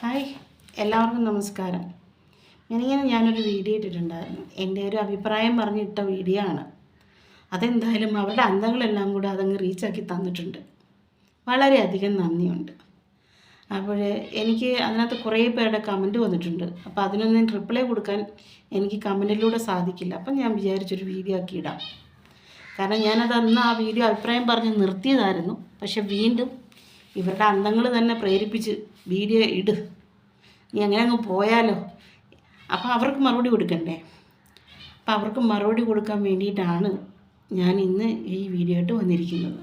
Hi എല്ലാവർക്കും നമസ്കാരം. ഞാനിങ്ങനെ ഞാനൊരു വീഡിയോ ഇട്ടിട്ടുണ്ടായിരുന്നു. എന്റെ ഒരു അഭിപ്രായം പറഞ്ഞിട്ട വീഡിയോ ആണ്. അതെന്തായാലും അവരുടെ അന്തങ്ങളെല്ലാം കൂടെ അതങ്ങ് റീച്ചാക്കി തന്നിട്ടുണ്ട്. വളരെയധികം നന്ദിയുണ്ട്. അപ്പോൾ എനിക്ക് അതിനകത്ത് കുറേ പേരുടെ കമന്റ് വന്നിട്ടുണ്ട്. അപ്പോൾ അതിനൊന്നും റിപ്ലൈ കൊടുക്കാൻ എനിക്ക് കമന്റിലൂടെ സാധിക്കില്ല. അപ്പം ഞാൻ വിചാരിച്ചൊരു വീഡിയോ ആക്കി ഇടാം. കാരണം ഞാനത് അന്ന് ആ വീഡിയോ അഭിപ്രായം പറഞ്ഞ് നിർത്തിയതായിരുന്നു. പക്ഷെ വീണ്ടും ഇവരുടെ അന്തങ്ങൾ തന്നെ പ്രേരിപ്പിച്ച് വീഡിയോ ഇട്. നീ അങ്ങനെ അങ്ങ് പോയാലോ? അപ്പോൾ അവർക്ക് മറുപടി കൊടുക്കണ്ടേ? അപ്പോൾ അവർക്ക് മറുപടി കൊടുക്കാൻ വേണ്ടിയിട്ടാണ് ഞാൻ ഇന്ന് ഈ വീഡിയോ ആയിട്ട് വന്നിരിക്കുന്നത്.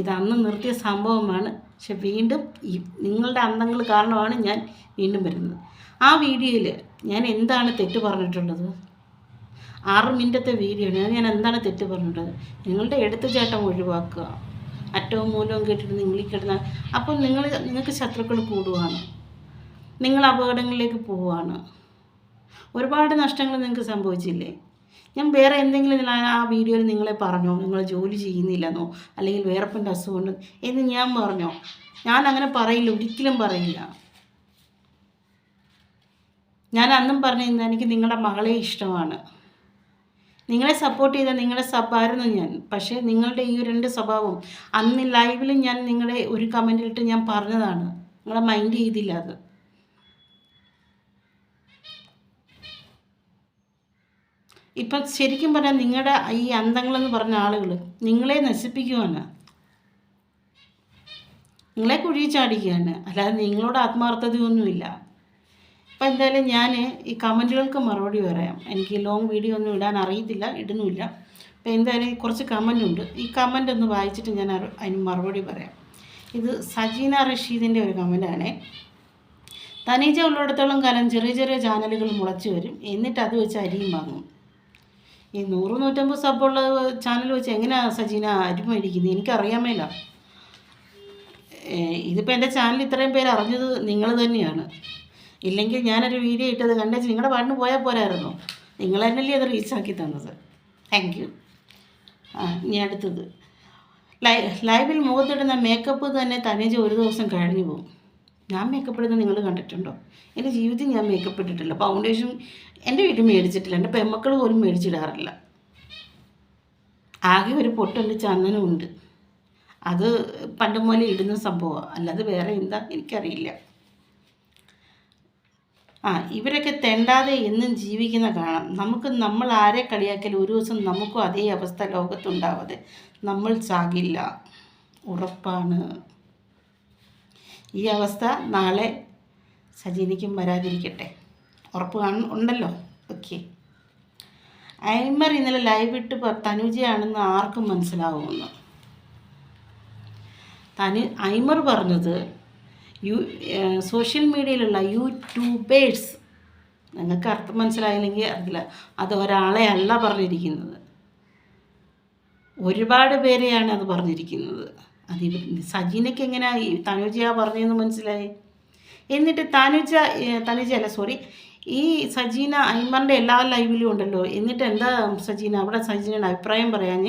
ഇത് അന്ന് നിർത്തിയ സംഭവമാണ്. പക്ഷെ വീണ്ടും ഈ നിങ്ങളുടെ അന്തങ്ങൾ കാരണമാണ് ഞാൻ വീണ്ടും വരുന്നത്. ആ വീഡിയോയിൽ ഞാൻ എന്താണ് തെറ്റ് പറഞ്ഞിട്ടുള്ളത്? ആറ് മിനിറ്റത്തെ വീഡിയോ ആണ് ഞാൻ എന്താണ് തെറ്റ് പറഞ്ഞിട്ടുള്ളത്? നിങ്ങളുടെ എടുത്തുചാട്ടം ഒഴിവാക്കുക. അറ്റവും മൂലവും കേട്ടിട്ട് നിങ്ങൾ കിടന്ന അപ്പോൾ നിങ്ങൾ നിങ്ങൾക്ക് ശത്രുക്കൾ കൂടുവാണ്. നിങ്ങൾ അപകടങ്ങളിലേക്ക് പോവുകയാണ് ഒരുപാട് നഷ്ടങ്ങൾ നിങ്ങൾക്ക് സംഭവിച്ചില്ലേ? ഞാൻ വേറെ എന്തെങ്കിലും ആ വീഡിയോയിൽ നിങ്ങളെ പറഞ്ഞോ? നിങ്ങൾ ജോലി ചെയ്യുന്നില്ലെന്നോ? അല്ലെങ്കിൽ വേറെപ്പന്റെ അസുഖമുണ്ട് എന്ന് ഞാൻ പറഞ്ഞോ? ഞാൻ അങ്ങനെ പറയില്ല. ഒരിക്കലും പറയില്ല. ഞാൻ അന്നും പറഞ്ഞിരുന്നു എനിക്ക് നിങ്ങളുടെ മകളെ ഇഷ്ടമാണ്. നിങ്ങളെ സപ്പോർട്ട് ചെയ്ത നിങ്ങളെ സബായിരുന്നു ഞാൻ. പക്ഷേ നിങ്ങളുടെ ഈ രണ്ട് സ്വഭാവം അന്ന് ലൈവിൽ ഞാൻ നിങ്ങളെ ഒരു കമന്റിലിട്ട് ഞാൻ പറഞ്ഞതാണ്. നിങ്ങളെ മൈൻഡ് ചെയ്തില്ല അത്. ഇപ്പം ശരിക്കും പറഞ്ഞാൽ നിങ്ങളുടെ ഈ അന്തങ്ങളെന്ന് പറഞ്ഞ ആളുകൾ നിങ്ങളെ നശിപ്പിക്കുവാണ്. നിങ്ങളെ കുഴി ചാടിക്കുകയാണ് അല്ലാതെ നിങ്ങളോട് ആത്മാർത്ഥതയൊന്നുമില്ല. അപ്പം എന്തായാലും ഞാൻ ഈ കമന്റുകൾക്ക് മറുപടി പറയാം. എനിക്ക് ലോങ് വീഡിയോ ഒന്നും ഇടാൻ അറിയത്തില്ല ഇടുന്നുമില്ല. അപ്പോൾ എന്തായാലും കുറച്ച് കമന്റ് ഉണ്ട്. ഈ കമന്റ് ഒന്ന് വായിച്ചിട്ട് ഞാൻ അതിന് മറുപടി പറയാം. ഇത് സജീന റഷീദിന്റെ ഒരു കമന്റാണേ തനീജ ഉള്ളിടത്തോളം കാലം ചെറിയ ചെറിയ ചാനലുകൾ മുളച്ചു വരും. എന്നിട്ട് അത് വെച്ച് അരിയും വാങ്ങും. ഈ നൂറ് നൂറ്റമ്പത് സബുള്ള ചാനൽ വെച്ച് എങ്ങനെയാണ് സജീന അരി മേടിക്കുന്നത് എനിക്കറിയാമേല ഇതിപ്പോൾ എന്റെ ചാനൽ ഇത്രയും പേര് അറിഞ്ഞത് നിങ്ങൾ തന്നെയാണ്. ഇല്ലെങ്കിൽ ഞാനൊരു വീഡിയോ ഇട്ടത് കണ്ടേച്ച് നിങ്ങളുടെ പാട്ടിന് പോയാൽ പോരായിരുന്നു. നിങ്ങൾ തന്നെയല്ലേ അത് റീച്ചാക്കി തന്നത്. താങ്ക് യു ആ ഇനി അടുത്തത്. ലൈ ലൈവിൽ മുഖത്തിടുന്ന മേക്കപ്പ് തന്നെ തനിച്ച് ഒരു ദിവസം കഴിഞ്ഞു പോകും. ഞാൻ മേക്കപ്പ് ഇടുന്നത് നിങ്ങൾ കണ്ടിട്ടുണ്ടോ? എന്റെ ജീവിതത്തിൽ ഞാൻ മേക്കപ്പ് ഇട്ടിട്ടില്ല. ഫൗണ്ടേഷൻ എന്റെ വീട്ടിൽ മേടിച്ചിട്ടില്ല. എന്റെ പെമ്മക്കൾ പോലും മേടിച്ചിടാറില്ല. ആകെ ഒരു പൊട്ടുണ്ട് ചന്ദനമുണ്ട് അത് പണ്ട് മുതലേ ഇടുന്ന സംഭവമാണ്. അല്ലാതെ വേറെ എന്താ എനിക്കറിയില്ല. ആ ഇവരൊക്കെ തെണ്ടാതെ എന്നും ജീവിക്കുന്ന കാണാം. നമുക്ക് നമ്മൾ ആരെ കളിയാക്കിയാൽ ഒരു ദിവസം നമുക്കും അതേ അവസ്ഥ ലോകത്തുണ്ടാവാതെ നമ്മൾ ചാകില്ല. ഉറപ്പാണ്. ഈ അവസ്ഥ നാളെ സജീനിക്കും വരാതിരിക്കട്ടെ. ഉറപ്പ് കാണും ഉണ്ടല്ലോ. ഓക്കെ. ഐമർ ഇന്നലെ ലൈവ് ഇട്ട് തനുജയാണെന്ന് ആർക്കും മനസ്സിലാവുമെന്ന്. തനു ഐമർ പറഞ്ഞത് യു സോഷ്യൽ മീഡിയയിലുള്ള യൂട്യൂബേഴ്സ്. നിങ്ങൾക്ക് അർത്ഥം മനസ്സിലായില്ലെങ്കിൽ അറിയില്ല. അത് ഒരാളെ അല്ല പറഞ്ഞിരിക്കുന്നത്. ഒരുപാട് പേരെയാണ് അത് പറഞ്ഞിരിക്കുന്നത്. അത് സജീനയ്ക്ക് എങ്ങനെയാ തനുജ പറഞ്ഞതെന്ന് മനസ്സിലായി? എന്നിട്ട് തനുജ തനുജ അല്ല സോറി. ഈ സജീന അയ്മറിന്റെ എല്ലാ ലൈവിലും ഉണ്ടല്ലോ. എന്നിട്ട് എന്താ സജീന? അവിടെ സജീനയുടെ അഭിപ്രായം പറയാൻ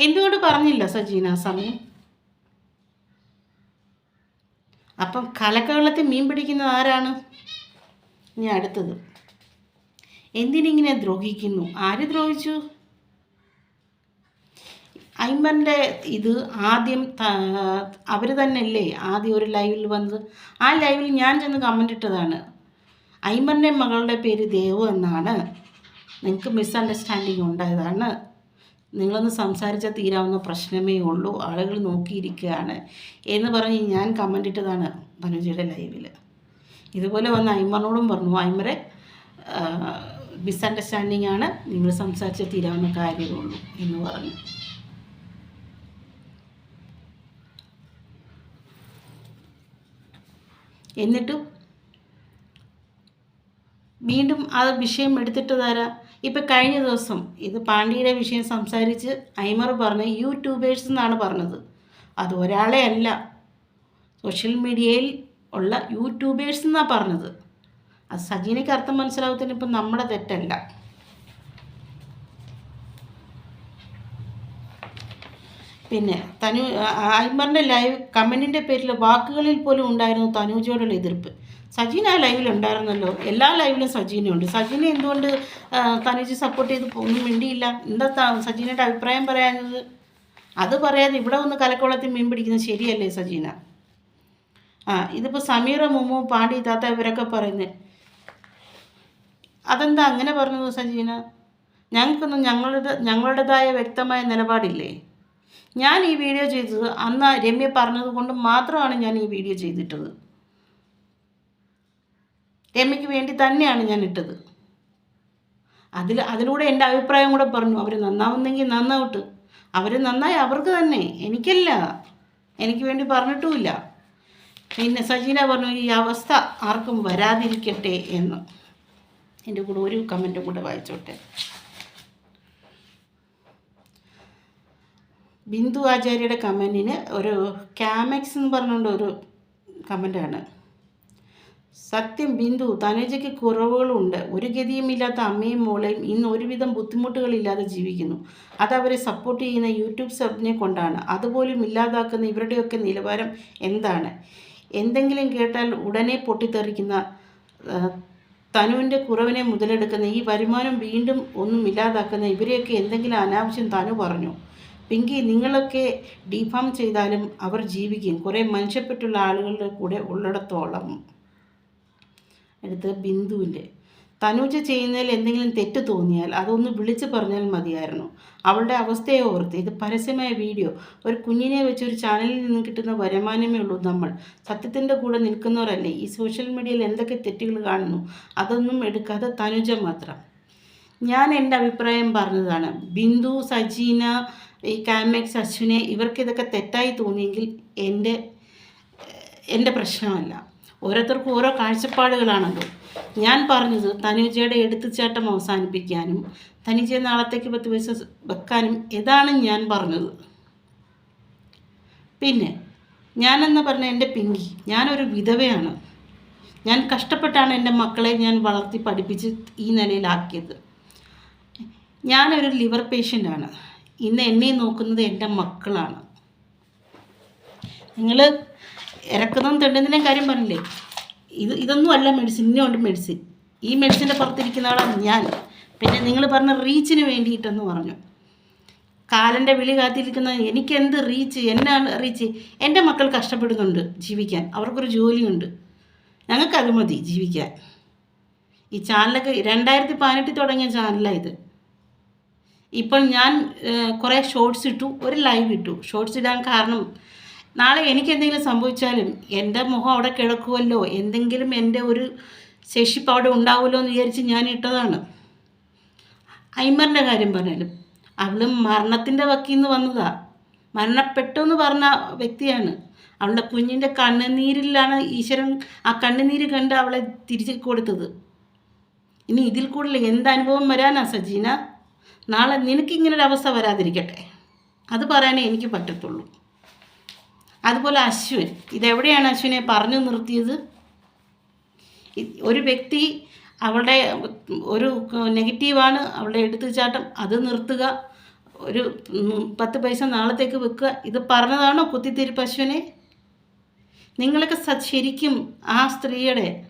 എന്തുകൊണ്ട് പറഞ്ഞില്ല സജീന സമയം? അപ്പം കലക്കവെള്ളത്തിൽ മീൻ പിടിക്കുന്നത് ആരാണ്? ഇനി അടുത്തത്. എന്തിനിങ്ങനെ ദ്രോഹിക്കുന്നു? ആര് ദ്രോഹിച്ചു? അയ്മറിന്റെ ഇത് ആദ്യം അവർ തന്നെയല്ലേ ആദ്യം ഒരു ലൈവിൽ വന്നത്? ആ ലൈവിൽ ഞാൻ ചെന്ന് കമന്റ് ഇട്ടതാണ്. അയ്മറിന്റെ മകളുടെ പേര് ദേവു എന്നാണ്. നിങ്ങൾക്ക് മിസ്അണ്ടർസ്റ്റാൻഡിങ് ഉണ്ടായതാണ്. നിങ്ങളൊന്ന് സംസാരിച്ചാൽ തീരാവുന്ന പ്രശ്നമേ ഉള്ളൂ. ആളുകൾ നോക്കിയിരിക്കുകയാണ്. എന്ന് പറഞ്ഞ് ഞാൻ കമന്റ് ഇട്ടതാണ് മനുജയുടെ ലൈവിൽ ഇതുപോലെ വന്ന് അയ്മറിനോടും പറഞ്ഞു അയ്മറെ മിസ്അണ്ടർസ്റ്റാൻഡിങ് ആണ്. നിങ്ങൾ സംസാരിച്ച് തീരാവുന്ന കാര്യമേ ഉള്ളൂ എന്ന് പറഞ്ഞു. എന്നിട്ടും വീണ്ടും ആ വിഷയം എടുത്തിട്ട് തരാം ഇപ്പം കഴിഞ്ഞ ദിവസം ഇത് പാണ്ഡ്യയുടെ വിഷയം സംസാരിച്ച് ഐമർ പറഞ്ഞ് യൂട്യൂബേഴ്സ് എന്നാണ് പറഞ്ഞത്. അത് ഒരാളെ അല്ല സോഷ്യൽ മീഡിയയിൽ ഉള്ള യൂട്യൂബേഴ്സ് എന്നാണ് പറഞ്ഞത്. അത് സജീനയ്ക്ക് അർത്ഥം മനസ്സിലാവത്തിന് ഇപ്പം നമ്മുടെ തെറ്റല്ല. പിന്നെ തനു ഐമറിന്റെ ലൈവ് കമന്റിന്റെ പേരിൽ വാക്കുകളിൽ പോലും ഉണ്ടായിരുന്നു തനൂജയോടുള്ള എതിർപ്പ്. സജീന ലൈവിൽ ഉണ്ടായിരുന്നല്ലോ. എല്ലാ ലൈവിലും സജീനയുണ്ട്. സജീന എന്തുകൊണ്ട് തനുജ് സപ്പോർട്ട് ചെയ്ത് ഒന്നും മിണ്ടിയില്ല. എന്താ സജീനയുടെ അഭിപ്രായം പറയാനത് അത് പറയാതെ ഇവിടെ വന്ന് കലക്കോളത്തിൽ മീൻ പിടിക്കുന്നത് ശരിയല്ലേ സജീന? ആ ഇതിപ്പോൾ സമീറ മുമ്മു പാണ്ടി താത്ത ഇവരൊക്കെ പറയുന്നത് അതെന്താ അങ്ങനെ പറഞ്ഞത് സജീന? ഞങ്ങൾക്കൊന്നും ഞങ്ങളുടെ ഞങ്ങളുടേതായ വ്യക്തമായ നിലപാടില്ലേ? ഞാൻ ഈ വീഡിയോ ചെയ്തത് അന്ന് രമ്യ പറഞ്ഞത് കൊണ്ട് മാത്രമാണ് ഞാൻ ഈ വീഡിയോ ചെയ്തിട്ടത്. രമ്യയ്ക്ക് വേണ്ടി തന്നെയാണ് ഞാൻ ഇട്ടത്. അതിൽ അതിലൂടെ എന്റെ അഭിപ്രായം കൂടെ പറഞ്ഞു. അവർ നന്നാവുന്നെങ്കിൽ നന്നാവട്ട്. അവർ നന്നായി അവർക്ക് തന്നെ. എനിക്കല്ല. എനിക്ക് വേണ്ടി പറഞ്ഞിട്ടുമില്ല. പിന്നെ സജീന പറഞ്ഞു ഈ അവസ്ഥ ആർക്കും വരാതിരിക്കട്ടെ എന്ന്. എന്റെ കൂടെ ഒരു കമന്റും കൂടെ വായിച്ചോട്ടെ. ബിന്ദു ആചാര്യയുടെ കമന്റിന് ഒരു ക്യാമക്സ് എന്ന് പറഞ്ഞുകൊണ്ട് ഒരു കമന്റാണ് സത്യം ബിന്ദു തനുജയ്ക്ക് കുറവുകളുണ്ട്. ഒരു ഗതിയുമില്ലാത്ത അമ്മയും മോളെയും ഇന്ന് ഒരുവിധം ബുദ്ധിമുട്ടുകളില്ലാതെ ജീവിക്കുന്നു. അത് അവരെ സപ്പോർട്ട് ചെയ്യുന്ന യൂട്യൂബ് സബിനെ കൊണ്ടാണ്. അതുപോലും ഇല്ലാതാക്കുന്ന ഇവരുടെയൊക്കെ നിലവാരം എന്താണ്? എന്തെങ്കിലും കേട്ടാൽ ഉടനെ പൊട്ടിത്തെറിക്കുന്ന തനുവിന്റെ കുറവിനെ മുതലെടുക്കുന്ന ഈ വരുമാനം വീണ്ടും ഒന്നും ഇല്ലാതാക്കുന്ന ഇവരെയൊക്കെ എന്തെങ്കിലും അനാവശ്യം തനു പറഞ്ഞു. പിങ്കി നിങ്ങളൊക്കെ ഡിഫാം ചെയ്താലും അവർ ജീവിക്കും. കുറേ മനുഷ്യപ്പെട്ടുള്ള ആളുകളുടെ കൂടെ ഉള്ളിടത്തോളം. അടുത്ത് ബിന്ദുവിന്റെ. തനൂജ ചെയ്യുന്നതിൽ എന്തെങ്കിലും തെറ്റ് തോന്നിയാൽ അതൊന്ന് വിളിച്ചു പറഞ്ഞാൽ മതിയായിരുന്നു. അവളുടെ അവസ്ഥയെ ഓർത്ത് ഇത് പരസ്യമായ വീഡിയോ. ഒരു കുഞ്ഞിനെ വെച്ച് ഒരു ചാനലിൽ നിന്ന് കിട്ടുന്ന വരുമാനമേ ഉള്ളൂ നമ്മൾ. സത്യത്തിന്റെ കൂടെ നിൽക്കുന്നവരല്ലേ ഈ സോഷ്യൽ മീഡിയയിൽ എന്തൊക്കെ തെറ്റുകൾ കാണുന്നു? അതൊന്നും എടുക്കാതെ തനുജ മാത്രം. ഞാൻ എന്റെ അഭിപ്രായം പറഞ്ഞതാണ്. ബിന്ദു സജീന ഈ കാമക്സ് അശ്വിനെ ഇവർക്ക് ഇതൊക്കെ തെറ്റായി തോന്നിയെങ്കിൽ എന്റെ എന്റെ പ്രശ്നമല്ല. ഓരോരുത്തർക്കും ഓരോ കാഴ്ചപ്പാടുകളാണല്ലോ. ഞാൻ പറഞ്ഞത് തനുജയുടെ എടുത്തുചാട്ടം അവസാനിപ്പിക്കാനും തനുജയെ നാളത്തേക്ക് പത്ത് പൈസ വെക്കാനും ഇതാണ് ഞാൻ പറഞ്ഞത്. പിന്നെ ഞാനെന്ന് പറഞ്ഞ എന്റെ പിങ്കി. ഞാനൊരു വിധവയാണ്. ഞാൻ കഷ്ടപ്പെട്ടാണ് എന്റെ മക്കളെ ഞാൻ വളർത്തി പഠിപ്പിച്ച് ഈ നിലയിലാക്കിയത്. ഞാനൊരു ലിവർ പേഷ്യന്റാണ്. ഇന്ന് എന്നെ നോക്കുന്നത് എന്റെ മക്കളാണ്. നിങ്ങൾ ഇറക്കുന്നതും തെണ്ടുന്നതിന്റെയും കാര്യം പറഞ്ഞില്ലേ? ഇത് ഇതൊന്നും അല്ല മെഡിസിൻ ഇന്നുണ്ട് മെഡിസിൻ ഈ മെഡിസിന്റെ പുറത്തിരിക്കുന്ന ആളാണ് ഞാൻ. പിന്നെ നിങ്ങൾ പറഞ്ഞ റീച്ചിന് വേണ്ടിയിട്ടെന്ന് പറഞ്ഞു. കാലന്റെ വിളി കാത്തിരിക്കുന്ന എനിക്ക് എന്ത് റീച്ച് എന്നാണ് റീച്ച് എന്റെ മക്കൾ കഷ്ടപ്പെടുന്നുണ്ട് ജീവിക്കാൻ. അവർക്കൊരു ജോലിയുണ്ട്. ഞങ്ങൾക്കത് മതി ജീവിക്കാൻ. ഈ ചാനലൊക്കെ രണ്ടായിരത്തി പതിനെട്ടിൽ തുടങ്ങിയ ചാനലാണ് ഇത്. ഇപ്പോൾ ഞാൻ കുറേ ഷോർട്സ് ഇട്ടു ഒരു ലൈവ് ഇട്ടു. ഷോർട്സ് ഇടാൻ കാരണം നാളെ എനിക്ക് എന്തെങ്കിലും സംഭവിച്ചാലും എന്റെ മുഖം അവിടെ കിടക്കുമല്ലോ എന്തെങ്കിലും എന്റെ ഒരു ശേഷിപ്പ് അവിടെ ഉണ്ടാവുമല്ലോ എന്ന് വിചാരിച്ച് ഞാൻ ഇട്ടതാണ്. ഐമറിന്റെ കാര്യം പറഞ്ഞാലും അവൾ മരണത്തിന്റെ വക്കിൽ നിന്ന് വന്നതാ. മരണപ്പെട്ടു എന്ന് പറഞ്ഞ വ്യക്തിയാണ്. അവളുടെ കുഞ്ഞിന്റെ കണ്ണുനീരിലാണ് ഈശ്വരൻ ആ കണ്ണുനീര് കണ്ട് അവളെ തിരിച്ചു കൊടുത്തത്. ഇനി ഇതിൽ കൂടുതൽ എന്ത് അനുഭവം വരാനാ സജീന? നാളെ നിനക്കിങ്ങനൊരു അവസ്ഥ വരാതിരിക്കട്ടെ. അത് പറയാനേ എനിക്ക് പറ്റത്തുള്ളൂ. അതുപോലെ അശ്വിൻ. ഇതെവിടെയാണ് അശ്വിനെ പറഞ്ഞു നിർത്തിയത്? ഒരു വ്യക്തി അവളുടെ ഒരു നെഗറ്റീവാണ് അവളുടെ എടുത്തുചാട്ടം അത് നിർത്തുക. ഒരു പത്ത് പൈസ നാളത്തേക്ക് വെക്കുക. ഇത് പറഞ്ഞതാണോ കുത്തിത്തിരിപ്പ് അശ്വിനെ? നിങ്ങളൊക്കെ ശരിക്കും ആ സ്ത്രീയുടെ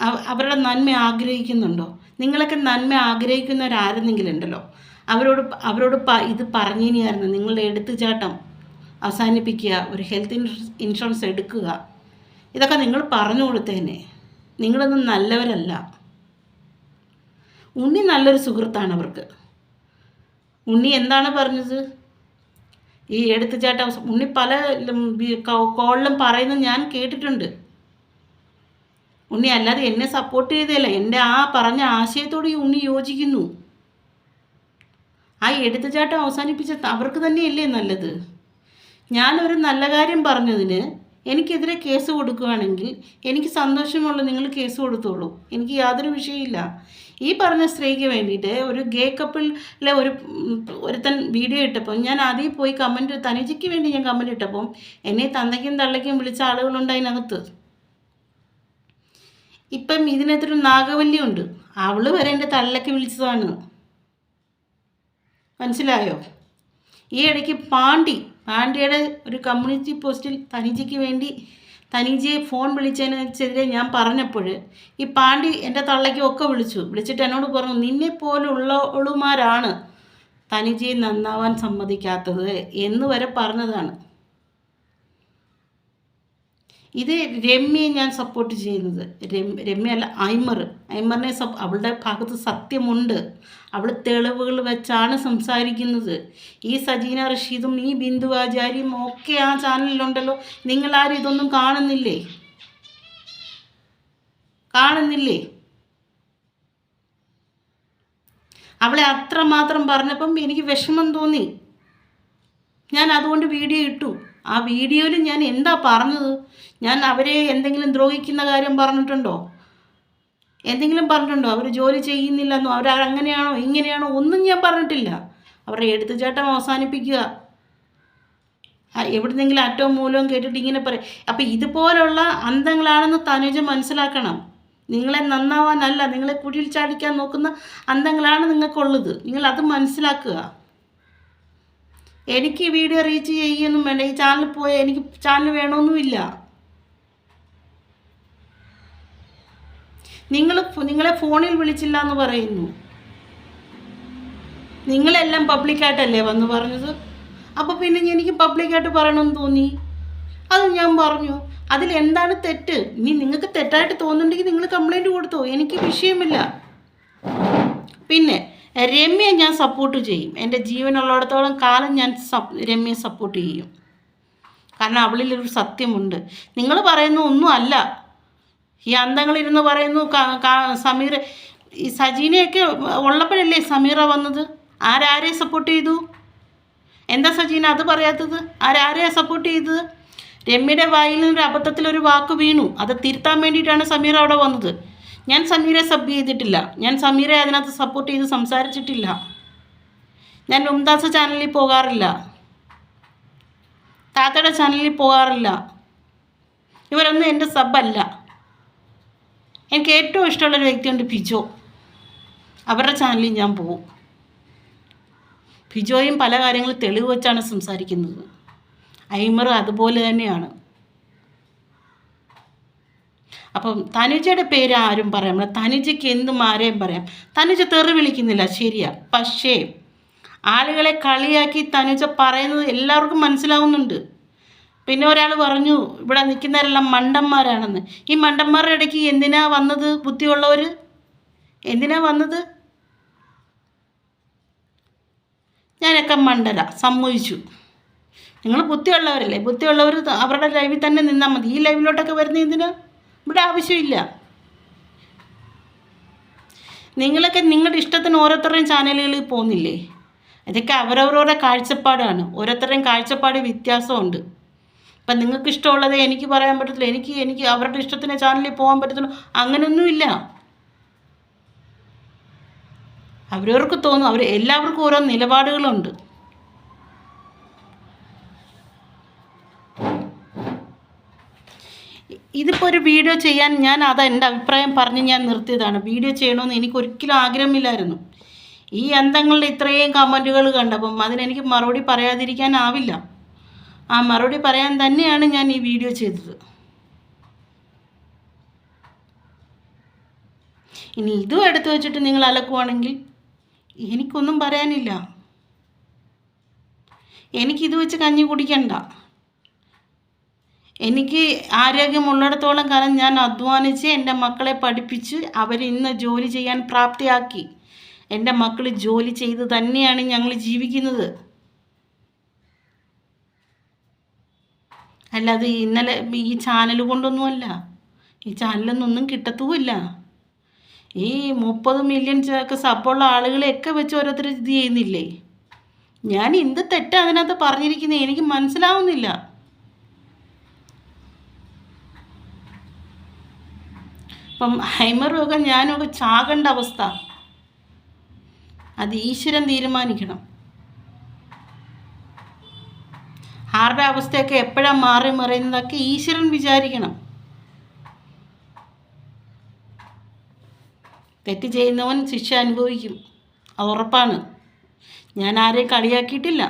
അവ- അവരുടെ നന്മ ആഗ്രഹിക്കുന്നുണ്ടോ? നിങ്ങളൊക്കെ നന്മ ആഗ്രഹിക്കുന്നവരാരെന്നെങ്കിലും ഉണ്ടല്ലോ അവരോട് അവരോട് ഇത് പറഞ്ഞിനിയായിരുന്നു നിങ്ങളുടെ എടുത്തുചാട്ടം. അവസാനിപ്പിക്കുക ഒരു ഹെൽത്ത് ഇൻഷുറൻസ് എടുക്കുക. ഇതൊക്കെ നിങ്ങൾ പറഞ്ഞു കൊടുത്തേനെ. നിങ്ങളൊന്നും നല്ലവരല്ല. ഉണ്ണി നല്ലൊരു സുഹൃത്താണ് അവർക്ക്. ഉണ്ണി എന്താണ് പറഞ്ഞത്? ഈ എടുത്ത് ചേട്ട ഉണ്ണി പല കോളിലും പറയുന്നത് ഞാൻ കേട്ടിട്ടുണ്ട്. ഉണ്ണി അല്ലാതെ എന്നെ സപ്പോർട്ട് ചെയ്തതല്ല. എന്റെ ആ പറഞ്ഞ ആശയത്തോട് ഈ ഉണ്ണി യോജിക്കുന്നു. ആ എടുത്തുചാട്ടം അവസാനിപ്പിച്ച അവർക്ക് തന്നെയല്ലേ നല്ലത്. ഞാനൊരു നല്ല കാര്യം പറഞ്ഞതിന് എനിക്കെതിരെ കേസ് കൊടുക്കുകയാണെങ്കിൽ എനിക്ക് സന്തോഷമുള്ള നിങ്ങൾ കേസ് കൊടുത്തോളൂ. എനിക്ക് യാതൊരു വിഷയമില്ല ഈ പറഞ്ഞ സ്ത്രീക്ക് വേണ്ടിയിട്ട് ഒരു ഗേ കപ്പിളിലെ ഒരു ഒരുത്തൻ വീഡിയോ ഇട്ടപ്പോൾ ഞാൻ ആദ്യം പോയി കമന്റ് തനുജയ്ക്ക് വേണ്ടി ഞാൻ കമന്റ് ഇട്ടപ്പം എന്നെ തന്തയ്ക്കും തള്ളയ്ക്കും വിളിച്ച ആളുകളുണ്ട് അതിനകത്ത്. ഇപ്പം ഇതിനകത്തൊരു നാഗവല്ലിയുണ്ട് അവൾ വരെ എന്റെ തള്ളയ്ക്ക് വിളിച്ചതാണ്. മനസ്സിലായോ? ഈ ഇടയ്ക്ക് പാണ്ടി പാണ്ഡ്യയുടെ ഒരു കമ്മ്യൂണിറ്റി പോസ്റ്റിൽ തനിജയ്ക്ക് വേണ്ടി തനിജയെ ഫോൺ വിളിച്ചതിനെതിരെ ഞാൻ പറഞ്ഞപ്പോൾ ഈ പാണ്ടി എന്റെ തള്ളയ്ക്കും ഒക്കെ വിളിച്ചു. വിളിച്ചിട്ട് എന്നോട് പറഞ്ഞു നിന്നെ പോലുള്ളവളുമാരാണ് തനിജയെ നന്നാവാൻ സമ്മതിക്കാത്തത് എന്ന് വരെ പറഞ്ഞതാണ്. ഇത് രമ്യയെ ഞാൻ സപ്പോർട്ട് ചെയ്യുന്നത്. രം രമ്യ അല്ല ഐമർ. ഐമറിനെ സപ് അവളുടെ ഭാഗത്ത് സത്യമുണ്ട്. അവൾ തെളിവുകൾ വെച്ചാണ് സംസാരിക്കുന്നത്. ഈ സജീന റഷീദും ഈ ബിന്ദു ആചാര്യയും ഒക്കെ ആ ചാനലിലുണ്ടല്ലോ. നിങ്ങളാരും ഇതൊന്നും കാണുന്നില്ലേ? കാണുന്നില്ലേ? അവളെ അത്രമാത്രം പറഞ്ഞപ്പം എനിക്ക് വിഷമം തോന്നി. ഞാൻ അതുകൊണ്ട് വീഡിയോ ഇട്ടു. ആ വീഡിയോയിൽ ഞാൻ എന്താ പറഞ്ഞത്? ഞാൻ അവരെ എന്തെങ്കിലും ദ്രോഹിക്കുന്ന കാര്യം പറഞ്ഞിട്ടുണ്ടോ? എന്തെങ്കിലും പറഞ്ഞിട്ടുണ്ടോ? അവർ ജോലി ചെയ്യുന്നില്ലെന്നോ? അവർ അങ്ങനെയാണോ ഇങ്ങനെയാണോ? ഒന്നും ഞാൻ പറഞ്ഞിട്ടില്ല. അവരുടെ എടുത്തുചാട്ടം അവസാനിപ്പിക്കുക. എവിടുന്നെങ്കിലും അറ്റവും മൂലവും കേട്ടിട്ട് ഇങ്ങനെ പറയും അപ്പം ഇതുപോലുള്ള അന്തങ്ങളാണെന്ന് തനുജ മനസ്സിലാക്കണം. നിങ്ങളെ നന്നാവാനല്ല നിങ്ങളെ കുഴിയിൽ ചാടിക്കാൻ നോക്കുന്ന അന്തങ്ങളാണ് നിങ്ങൾക്കുള്ളത്. നിങ്ങൾ അത് മനസ്സിലാക്കുക. എനിക്ക് വീഡിയോ റീച്ച് ചെയ്യുകയൊന്നും വേണ്ട. ഈ ചാനൽ പോയാൽ എനിക്ക് ചാനൽ വേണമെന്നുമില്ല നിങ്ങൾ നിങ്ങളെ ഫോണിൽ വിളിച്ചില്ല എന്ന് പറയുന്നു. നിങ്ങളെല്ലാം പബ്ലിക്കായിട്ടല്ലേ വന്ന് പറഞ്ഞത്? അപ്പോൾ പിന്നെ എനിക്ക് പബ്ലിക്കായിട്ട് പറയണമെന്ന് തോന്നി. അത് ഞാൻ പറഞ്ഞു. അതിൽ എന്താണ് തെറ്റ്? ഇനി നിങ്ങൾക്ക് തെറ്റായിട്ട് തോന്നുന്നുണ്ടെങ്കിൽ നിങ്ങൾ കംപ്ലൈന്റ് കൊടുത്തോ? എനിക്ക് വിഷയമില്ല. പിന്നെ രമ്യ ഞാൻ സപ്പോർട്ട് ചെയ്യും. എന്റെ ജീവനുള്ളിടത്തോളം കാലം ഞാൻ രമ്യയെ സപ്പോർട്ട് ചെയ്യും. കാരണം അവളിലൊരു സത്യമുണ്ട്. നിങ്ങൾ പറയുന്ന ഒന്നും അല്ല. ഈ അന്തങ്ങളിരുന്ന് പറയുന്നു സമീർ ഈ സജീനയൊക്കെ ഉള്ളപ്പോഴല്ലേ സമീറ വന്നത്? ആരാരെ സപ്പോർട്ട് ചെയ്തു? എന്താ സജീന അത് പറയാത്തത്? ആരാരെയാ സപ്പോർട്ട് ചെയ്തത് രമ്യയുടെ വായിൽ നിന്നൊരു അബദ്ധത്തിലൊരു വാക്ക് വീണു. അത് തിരുത്താൻ വേണ്ടിയിട്ടാണ് സമീർ അവിടെ വന്നത്. ഞാൻ സമീറെ സബ് ചെയ്തിട്ടില്ല. ഞാൻ സമീറെ അതിനകത്ത് സപ്പോർട്ട് ചെയ്ത് സംസാരിച്ചിട്ടില്ല. ഞാൻ മുംതാസ് ചാനലിൽ പോകാറില്ല. താത്തയുടെ ചാനലിൽ പോകാറില്ല. ഇവരൊന്നും എന്റെ സബല്ല എനിക്ക് ഏറ്റവും ഇഷ്ടമുള്ളൊരു വ്യക്തിയുണ്ട് പിജോ അവരുടെ ചാനലിൽ ഞാൻ പോകും. പിജോയും പല കാര്യങ്ങളും തെളിവ് വെച്ചാണ് സംസാരിക്കുന്നത്. ഐമർ അതുപോലെ തന്നെയാണ്. അപ്പം തനുജയുടെ പേര് ആരും പറയാം തനുജയ്ക്ക് എന്തും ആരെയും പറയാം. തനുജ തെറി വിളിക്കുന്നില്ല ശരിയാ. പക്ഷേ ആളുകളെ കളിയാക്കി തനുജ പറയുന്നത് എല്ലാവർക്കും മനസ്സിലാവുന്നുണ്ട്. പിന്നെ ഒരാൾ പറഞ്ഞു ഇവിടെ നിൽക്കുന്നവരെല്ലാം മണ്ടന്മാരാണെന്ന്. ഈ മണ്ടന്മാരുടെ ഇടയ്ക്ക് എന്തിനാ വന്നത് ബുദ്ധിയുള്ളവർ എന്തിനാ വന്നത്? ഞാനൊക്കെ മണ്ടല സമ്മതിച്ചു. നിങ്ങൾ ബുദ്ധിയുള്ളവരല്ലേ? ബുദ്ധിയുള്ളവർ അവരുടെ ലൈവിൽ തന്നെ നിന്നാൽ മതി. ഈ ലൈവിലോട്ടൊക്കെ വരുന്ന എന്തിനാ? ഇവിടെ ആവശ്യമില്ല. നിങ്ങളൊക്കെ നിങ്ങളുടെ ഇഷ്ടത്തിന് ഓരോരുത്തരുടെയും ചാനലുകളിൽ പോകുന്നില്ലേ? അതൊക്കെ അവരവരുടെ കാഴ്ചപ്പാടാണ്. ഓരോരുത്തരുടെയും കാഴ്ചപ്പാട് വ്യത്യാസമുണ്ട്. ഇപ്പം നിങ്ങൾക്ക് ഇഷ്ടമുള്ളത് എനിക്ക് പറയാൻ പറ്റത്തില്ല എനിക്ക് എനിക്ക് അവരുടെ ഇഷ്ടത്തിന് ചാനലിൽ പോകാൻ പറ്റത്തില്ല അങ്ങനെയൊന്നുമില്ല. അവരവർക്ക് തോന്നും അവർ എല്ലാവർക്കും ഓരോ നിലപാടുകളുണ്ട്. ഇതിപ്പോൾ ഒരു വീഡിയോ ചെയ്യാൻ ഞാൻ അത് എന്റെ അഭിപ്രായം പറഞ്ഞ് ഞാൻ നിർത്തിയതാണ്. വീഡിയോ ചെയ്യണമെന്ന് എനിക്ക് ഒരിക്കലും ആഗ്രഹമില്ലായിരുന്നു. ഈ അന്തങ്ങളുടെ ഇത്രയും കമന്റുകൾ കണ്ടപ്പം അതിനെനിക്ക് മറുപടി പറയാതിരിക്കാനാവില്ല. ആ മറുപടി പറയാൻ തന്നെയാണ് ഞാൻ ഈ വീഡിയോ ചെയ്തത്. ഇനി ഇതും എടുത്തു വെച്ചിട്ട് നിങ്ങൾ അലക്കുവാണെങ്കിൽ എനിക്കൊന്നും പറയാനില്ല. എനിക്കിത് വെച്ച് കഞ്ഞി കുടിക്കണ്ട. എനിക്ക് ആരോഗ്യമുള്ളിടത്തോളം കാലം ഞാൻ അധ്വാനിച്ച് എന്റെ മക്കളെ പഠിപ്പിച്ച് അവരെ ഇന്ന് ജോലി ചെയ്യാൻ പ്രാപ്തിയാക്കി. എന്റെ മക്കൾ ജോലി ചെയ്ത് തന്നെയാണ് ഞങ്ങൾ ജീവിക്കുന്നത്. അല്ലാതെ ഇന്നലെ ഈ ചാനൽ കൊണ്ടൊന്നുമല്ല. ഈ ചാനലൊന്നും കിട്ടത്തുമില്ല. ഈ മുപ്പത് മില്യൺ ഒക്കെ സബ്ബുള്ള ആളുകളെയൊക്കെ വെച്ച് ഓരോരുത്തർ ഇത് ചെയ്യുന്നില്ലേ? ഞാൻ എന്ത് തെറ്റ അതിനകത്ത് പറഞ്ഞിരിക്കുന്നത് എനിക്ക് മനസ്സിലാവുന്നില്ല. ഇപ്പം ഹൈമർ രോഗം ഞാനൊക്കെ ചാകണ്ട ചാകേണ്ട അവസ്ഥ. അത് ഈശ്വരൻ തീരുമാനിക്കണം. ആരുടെ അവസ്ഥയൊക്കെ എപ്പോഴാണ് മാറി മറിയുന്നതൊക്കെ ഈശ്വരൻ വിചാരിക്കണം. തെറ്റ് ചെയ്യുന്നവൻ ശിക്ഷ അനുഭവിക്കും. അത് ഉറപ്പാണ്. ഞാൻ ആരെയും കളിയാക്കിയിട്ടില്ല.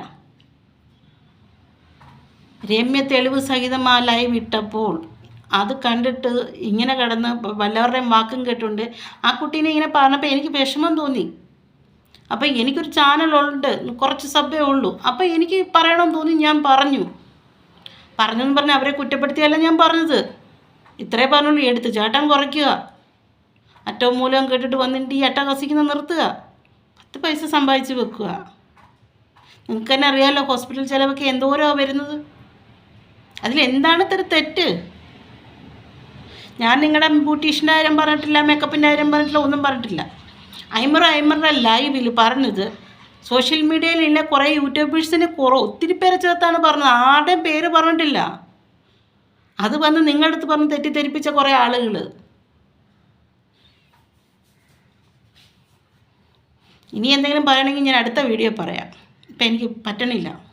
രമ്യ തെളിവ് സഹിതം ആ ലൈവ് ഇട്ടപ്പോൾ അത് കണ്ടിട്ട് ഇങ്ങനെ കിടന്ന് വല്ലവരുടെയും വാക്കും കേട്ടുകൊണ്ട് ആ കുട്ടീനെ ഇങ്ങനെ പറഞ്ഞപ്പോൾ എനിക്ക് വിഷമം തോന്നി. അപ്പം എനിക്കൊരു ചാനലുണ്ട് കുറച്ച് സബ്ബേ ഉള്ളൂ. അപ്പം എനിക്ക് പറയണമെന്ന് തോന്നി ഞാൻ പറഞ്ഞു. പറഞ്ഞെന്ന് പറഞ്ഞാൽ അവരെ കുറ്റപ്പെടുത്തിയല്ല ഞാൻ പറഞ്ഞത്. ഇത്രേ പറഞ്ഞുള്ളൂ. എടുത്ത് ചേട്ടൻ കുറയ്ക്കുക. അറ്റവും മൂലവും കേട്ടിട്ട് വന്നിട്ട് ഈ അട്ട കസിക്കുന്ന നിർത്തുക. പത്ത് പൈസ സമ്പാദിച്ച് വെക്കുക. നിങ്ങൾക്ക് തന്നെ അറിയാമല്ലോ ഹോസ്പിറ്റൽ ചിലവൊക്കെ എന്തോരോ വരുന്നത്. അതിലെന്താണ് ഇത്ര തെറ്റ്? ഞാൻ നിങ്ങളുടെ ബ്യൂട്ടീഷ്യന്റെ കാര്യം പറഞ്ഞിട്ടില്ല മേക്കപ്പിന്റെ കാര്യം പറഞ്ഞിട്ടില്ല ഒന്നും പറഞ്ഞിട്ടില്ല. ഐമർ അയിമറിന്റെ ലൈവിൽ പറഞ്ഞത് സോഷ്യൽ മീഡിയയിൽ ഇല്ല കുറേ യൂട്യൂബേഴ്സിന് കുറേ ഒത്തിരി പേരെ ചേർത്താണ് പറഞ്ഞത്. ആരുടെയും പേര് പറഞ്ഞിട്ടില്ല. അത് വന്ന് നിങ്ങളുടെ അടുത്ത് പറഞ്ഞ് തെറ്റിദ്ധരിപ്പിച്ച കുറേ ആളുകൾ ഇനി എന്തെങ്കിലും പറയണമെങ്കിൽ ഞാൻ അടുത്ത വീഡിയോ പറയാം. ഇപ്പം എനിക്ക് പറ്റണില്ല.